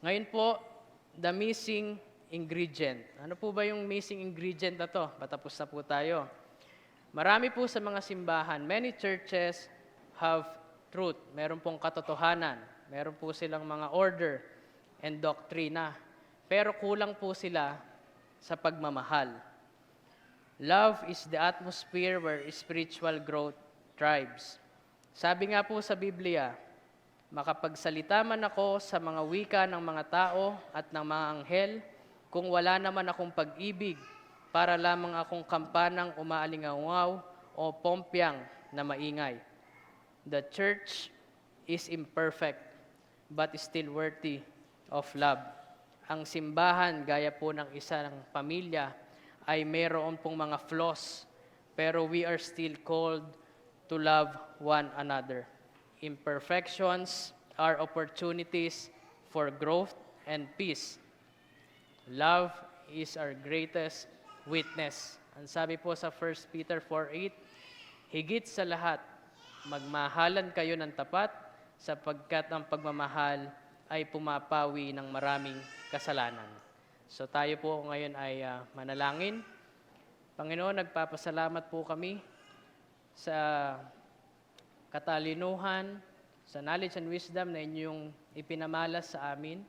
Ngayon po, the missing ingredient. Ano po ba yung missing ingredient na to? Patapos na po tayo. Marami po sa mga simbahan, many churches have truth. Meron pong katotohanan. Meron po silang mga order and doktrina. Pero kulang po sila sa pagmamahal. Love is the atmosphere where spiritual growth thrives. Sabi nga po sa Biblia, makapagsalita man ako sa mga wika ng mga tao at ng mga anghel, kung wala naman akong pag-ibig, para lamang akong kampanang umaalingaw o pompyang na maingay. The church is imperfect, but still worthy of love. Ang simbahan, gaya po ng isang pamilya, ay mayroon pong mga flaws, pero we are still called to love one another. Imperfections are opportunities for growth and peace. Love is our greatest witness. Ang sabi po sa 1 Peter 4.8, Higit sa lahat, magmahalan kayo ng tapat sapagkat ang pagmamahal ay pumapawi ng maraming kasalanan. So tayo po ngayon ay ah, manalangin. Panginoon, nagpapasalamat po kami sa katalinuhan, sa knowledge and wisdom na inyong ipinamalas sa amin.